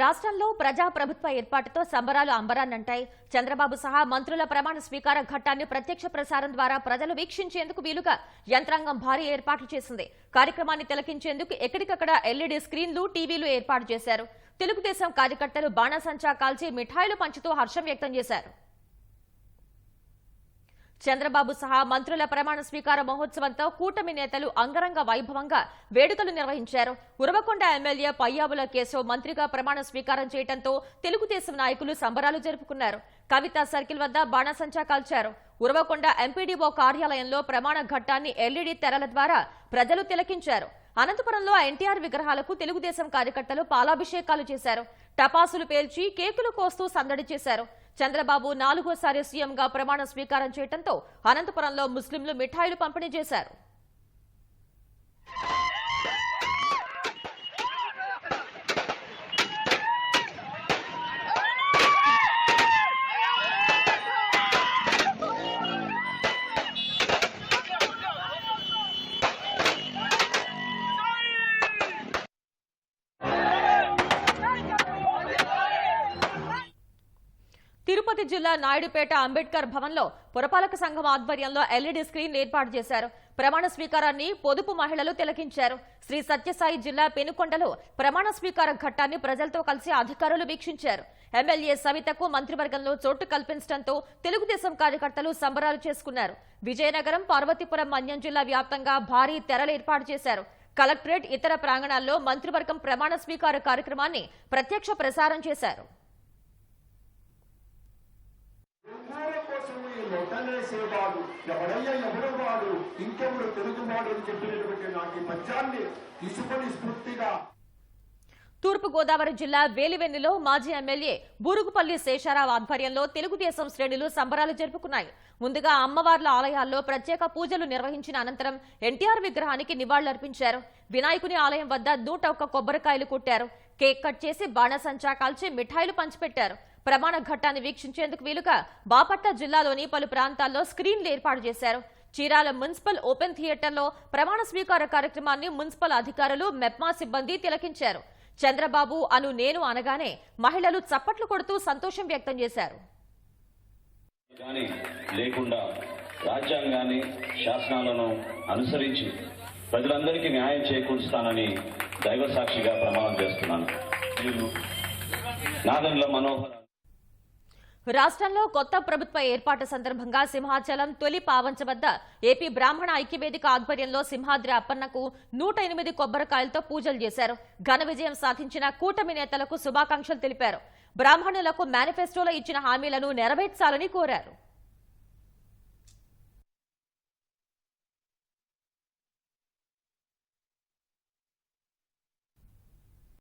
రాష్ట్రంలో ప్రజా ప్రభుత్వ ఏర్పాటుతో సంబరాలు అంబరాన్నంటాయి. చంద్రబాబు సహా మంత్రుల ప్రమాణ స్వీకార ఘట్టాన్ని ప్రత్యక్ష ప్రసారం ద్వారా ప్రజలు వీక్షించేందుకు వీలుగా యంత్రాంగం భారీ ఏర్పాట్లు చేసింది. కార్యక్రమాన్ని తిలకించేందుకు ఎక్కడికక్కడ ఎల్ఈడీ స్క్రీన్లు టీవీలు ఏర్పాటు చేశారు. తెలుగుదేశం కార్యకర్తలు బాణాసంచా కాల్చి మిఠాయిలు పంచుతూ హర్షం వ్యక్తం చేశారు. చంద్రబాబు సహా మంత్రుల ప్రమాణ స్వీకార మహోత్సవంతో కూటమి నేతలు అంగరంగ వైభవంగా వేడుకలు నిర్వహించారు. ఉరవకొండ ఎమ్మెల్యే పయ్యావుల కేశవ్ మంత్రిగా ప్రమాణ స్వీకారం చేయడంతో తెలుగుదేశం నాయకులు సంబరాలు జరుపుకున్నారు. కవిత సర్కిల్ వద్ద బాణసంచా కాల్చారు. ఉరవకొండ ఎంపీడీఓ కార్యాలయంలో ప్రమాణ ఘట్టాన్ని ఎల్ఈడీ తెరల ద్వారా ప్రజలు తిలకించారు. అనంతపురంలో ఎన్టీఆర్ విగ్రహాలకు తెలుగుదేశం కార్యకర్తలు పాలాభిషేకాలు చేశారు. టపాసులు పేల్చి కేకులు కోస్తూ సందడి చేశారు. చంద్రబాబు నాలుగోసారి సీఎంగా ప్రమాణ స్వీకారం చేయడంతో అనంతపురంలో ముస్లింలు మిఠాయిలు పంపిణీ చేశారు. తిరుపతి జిల్లా నాయుడుపేట అంబేద్కర్ భవన్లో పురపాలక సంఘం ఆధ్వర్యంలో ఎల్ఈడీ స్క్రీన్ ఏర్పాటు చేశారు. ప్రమాణ స్వీకారాన్ని పొదుపు మహిళలు తిలకించారు. శ్రీ సత్యసాయి జిల్లా పెనుకొండలో ప్రమాణ స్వీకార ఘట్టాన్ని ప్రజలతో కలిసి అధికారులు వీక్షించారు. ఎమ్మెల్యే సవితకు మంత్రివర్గంలో చోటు కల్పించడంతో తెలుగుదేశం కార్యకర్తలు సంబరాలు చేసుకున్నారు. విజయనగరం పార్వతీపురం మన్యం జిల్లా వ్యాప్తంగా భారీ తెరలు ఏర్పాటు చేశారు. కలెక్టరేట్ ఇతర ప్రాంగణాల్లో మంత్రివర్గం ప్రమాణ స్వీకార కార్యక్రమాన్ని ప్రత్యక్ష ప్రసారం చేశారు. చేసేవాడు ఎవడయ్య ఎవడవాడు? ఇంకెవడు తెలుగువాడు అని చెప్పినటువంటి నాకు ఈ పద్యాన్ని తీసుకొని స్ఫూర్తిగా తూర్పు గోదావరి జిల్లా వేలివెన్నులో మాజీ ఎమ్మెల్యే బూరుగుపల్లి శేషారావు ఆధ్వర్యంలో తెలుగుదేశం శ్రేణులు సంబరాలు జరుపుకున్నాయి. ముందుగా అమ్మవార్ల ఆలయాల్లో ప్రత్యేక పూజలు నిర్వహించిన అనంతరం ఎన్టీఆర్ విగ్రహానికి నివాళులర్పించారు. వినాయకుని ఆలయం వద్ద నూట ఒక్క కొబ్బరికాయలు కొట్టారు. కేక్ కట్ చేసి బాణసంచా కాల్చి మిఠాయిలు పంచిపెట్టారు. ప్రమాణ ఘట్టాన్ని వీక్షించేందుకు వీలుగా బాపట్ల జిల్లాలోని పలు ప్రాంతాల్లో స్క్రీన్లు ఏర్పాటు చేశారు. చీరాల మున్సిపల్ ఓపెన్ థియేటర్లో ప్రమాణ స్వీకార కార్యక్రమాన్ని మున్సిపల్ అధికారులు మెప్మా సిబ్బంది తిలకించారు. చంద్రబాబు అను నేను అనగానే మహిళలు చప్పట్లు కొడుతూ సంతోషం వ్యక్తం చేశారు. లేకుండా రాజ్యాంగాన్ని శాసనాలను అనుసరించి ప్రజలందరికీ న్యాయం చేకూరుస్తానని దైవ సాక్షిగా ప్రమాణం చేస్తున్నాను. నేను మనోహర్ రాష్ట్రంలో కొత్త ప్రభుత్వ ఏర్పాటు సందర్భంగా సింహాచలం తొలి పావంచ వద్ద ఏపీ బ్రాహ్మణ ఐక్యవేదిక ఆధ్వర్యంలో సింహాద్రి అప్పన్నకు నూట ఎనిమిది కొబ్బరికాయలతో పూజలు చేశారు. ఘన విజయం సాధించిన కూటమి నేతలకు శుభాకాంక్షలు తెలిపారు. బ్రాహ్మణులకు మేనిఫెస్టోలో ఇచ్చిన హామీలను నెరవేర్చాలని కోరారు.